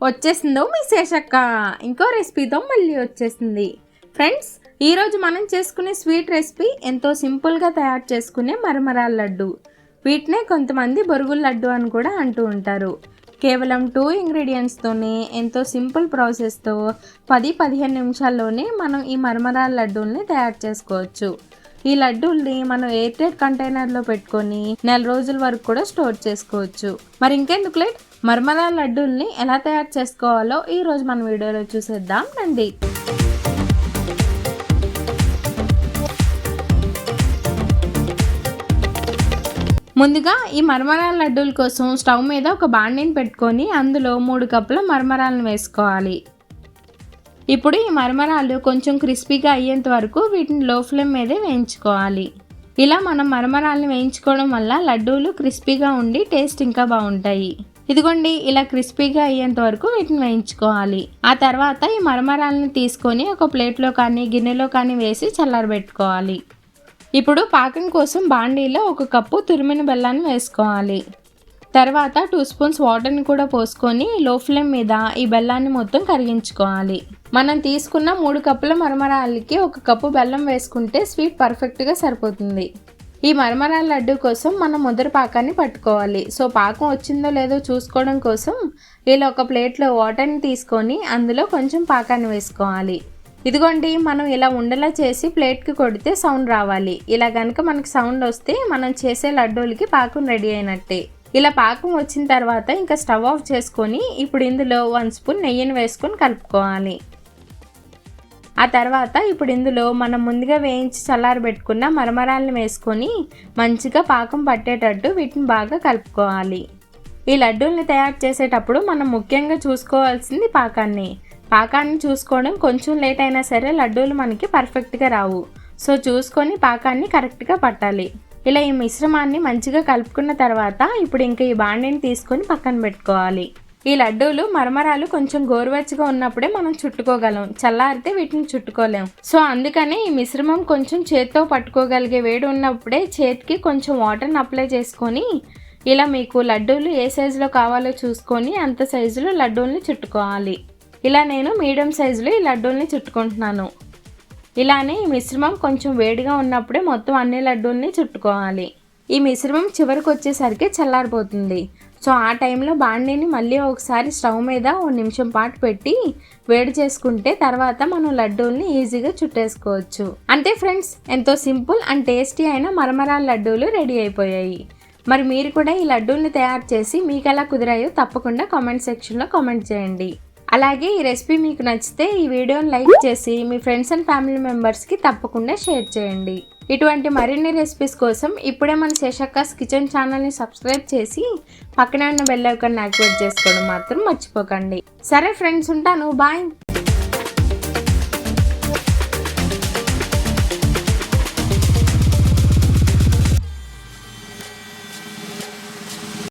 వచ్చేసిందో మీ శేషక్క ఇంకో రెసిపీతో మళ్ళీ వచ్చేసింది. ఫ్రెండ్స్ ఈరోజు మనం చేసుకునే స్వీట్ రెసిపీ ఎంతో సింపుల్గా తయారు చేసుకునే మరమరాల లడ్డు. వీటినే కొంతమంది బొరుగుల లడ్డు అని కూడా అంటూ ఉంటారు. కేవలం టూ ఇంగ్రీడియంట్స్తోనే ఎంతో సింపుల్ ప్రాసెస్తో పది పదిహేను నిమిషాల్లోనే మనం ఈ మరమరాల లడ్డూల్ని తయారు చేసుకోవచ్చు. ఈ లడ్డూల్ని మనం ఎయిర్ టైట్ కంటైనర్లో పెట్టుకొని నెల రోజుల వరకు కూడా స్టోర్ చేసుకోవచ్చు. మరి ఇంకెందుకు లేట్? మర్మలా లడ్డూల్ని ఎలా తయారు చేసుకోవాలో ఈ రోజు మన వీడియోలో చూసేద్దాం రండి. ముందుగా ఈ మర్మరాల లడ్డూల కోసం స్టవ్ మీద ఒక బాండిని పెట్టుకొని అందులో మూడు కప్పుల మర్మరాలను వేసుకోవాలి. ఇప్పుడు ఈ మరమరాలు కొంచెం క్రిస్పీగా అయ్యేంత వరకు వీటిని లో ఫ్లేమ్ మీదే వేయించుకోవాలి. ఇలా మనం మరమరాలను వేయించుకోవడం వల్ల లడ్డూలు క్రిస్పీగా ఉండి టేస్ట్ ఇంకా బాగుంటాయి. ఇదిగోండి ఇలా క్రిస్పీగా అయ్యేంత వరకు వీటిని వేయించుకోవాలి. ఆ తర్వాత ఈ మరమరాలను తీసుకొని ఒక ప్లేట్లో కానీ గిన్నెలో కానీ వేసి చల్లారబెట్టుకోవాలి. ఇప్పుడు పాకం కోసం బాండీలో ఒక కప్పు తురిమిన బెల్లాన్ని వేసుకోవాలి. తర్వాత టూ స్పూన్స్ వాటర్ని కూడా పోసుకొని లో ఫ్లేమ్ మీద ఈ బెల్లాన్ని మొత్తం కరిగించుకోవాలి. మనం తీసుకున్న మూడు కప్పుల మరమరాలకి ఒక కప్పు బెల్లం వేసుకుంటే స్వీట్ పర్ఫెక్ట్గా సరిపోతుంది. ఈ మరమరాల లడ్డు కోసం మనం ముద్ర పాకాన్ని పట్టుకోవాలి. సో పాకం వచ్చిందో లేదో చూసుకోవడం కోసం ఇలా ఒక ప్లేట్లో వాటర్ని తీసుకొని అందులో కొంచెం పాకాన్ని వేసుకోవాలి. ఇదిగోండి మనం ఇలా ఉండలా చేసి ప్లేట్కి కొడితే సౌండ్ రావాలి. ఇలా కనుక మనకి సౌండ్ వస్తే మనం చేసే లడ్డూలకి పాకం రెడీ అయినట్టే. ఇలా పాకం వచ్చిన తర్వాత ఇంకా స్టవ్ ఆఫ్ చేసుకొని ఇప్పుడు ఇందులో వన్ స్పూన్ నెయ్యిని వేసుకొని కలుపుకోవాలి. ఆ తర్వాత ఇప్పుడు ఇందులో మనం ముందుగా వేయించి చల్లారబెట్టుకున్న మరమరాలను వేసుకొని మంచిగా పాకం పట్టేటట్టు వీటిని బాగా కలుపుకోవాలి. ఈ లడ్డూల్ని తయారు చేసేటప్పుడు మనం ముఖ్యంగా చూసుకోవాల్సింది పాకాన్ని. పాకాన్ని చూసుకోవడం కొంచెం లేట్ అయినా సరే లడ్డూలు మనకి పర్ఫెక్ట్గా రావు. సో చూసుకొని పాకాన్ని కరెక్ట్గా పట్టాలి. ఇలా ఈ మిశ్రమాన్ని మంచిగా కలుపుకున్న తర్వాత ఇప్పుడు ఇంకా ఈ బాండిని తీసుకొని పక్కన పెట్టుకోవాలి. ఈ లడ్డూలు మరమరాలు కొంచెం గోరువెచ్చగా ఉన్నప్పుడే మనం చుట్టుకోగలం. చల్లారితే వీటిని చుట్టుకోలేం. సో అందుకనే ఈ మిశ్రమం కొంచెం చేత్తో పట్టుకోగలిగే వేడి ఉన్నప్పుడే చేతికి కొంచెం వాటర్ని అప్లై చేసుకొని ఇలా మీకు లడ్డూలు ఏ సైజులో కావాలో చూసుకొని అంత సైజులో లడ్డూల్ని చుట్టుకోవాలి. ఇలా నేను మీడియం సైజులో ఈ లడ్డూల్ని చుట్టుకుంటున్నాను. ఇలానే ఈ మిశ్రమం కొంచెం వేడిగా ఉన్నప్పుడే మొత్తం అన్ని లడ్డూల్ని చుట్టుకోవాలి. ఈ మిశ్రమం చివరికి వచ్చేసరికి చల్లారిపోతుంది. సో ఆ టైంలో బాండీని మళ్ళీ ఒకసారి స్టవ్ మీద ఓ నిమిషం పాటు పెట్టి వేడి చేసుకుంటే తర్వాత మనం లడ్డూల్ని ఈజీగా చుట్టేసుకోవచ్చు. అంతే ఫ్రెండ్స్ ఎంతో సింపుల్ అండ్ టేస్టీ అయిన మరమరాల లడ్డూలు రెడీ అయిపోయాయి. మరి మీరు కూడా ఈ లడ్డూల్ని తయారు చేసి మీకు ఎలా కుదిరాయో తప్పకుండా కామెంట్ సెక్షన్లో కామెంట్ చేయండి. అలాగే ఈ రెసిపీ మీకు నచ్చితే ఈ వీడియోని లైక్ చేసి మీ ఫ్రెండ్స్ అండ్ ఫ్యామిలీ మెంబర్స్కి తప్పకుండా షేర్ చేయండి. ఇటువంటి మరిన్ని రెసిపీస్ కోసం ఇప్పుడే మన శేషక్కాస్ కిచెన్ ఛానల్ని సబ్స్క్రైబ్ చేసి పక్కనే ఉన్న బెల్ ఐకాన్ యాక్టివేట్ చేసుకోవడం మాత్రం మర్చిపోకండి. సరే ఫ్రెండ్స్ ఉంటాను. బాయ్.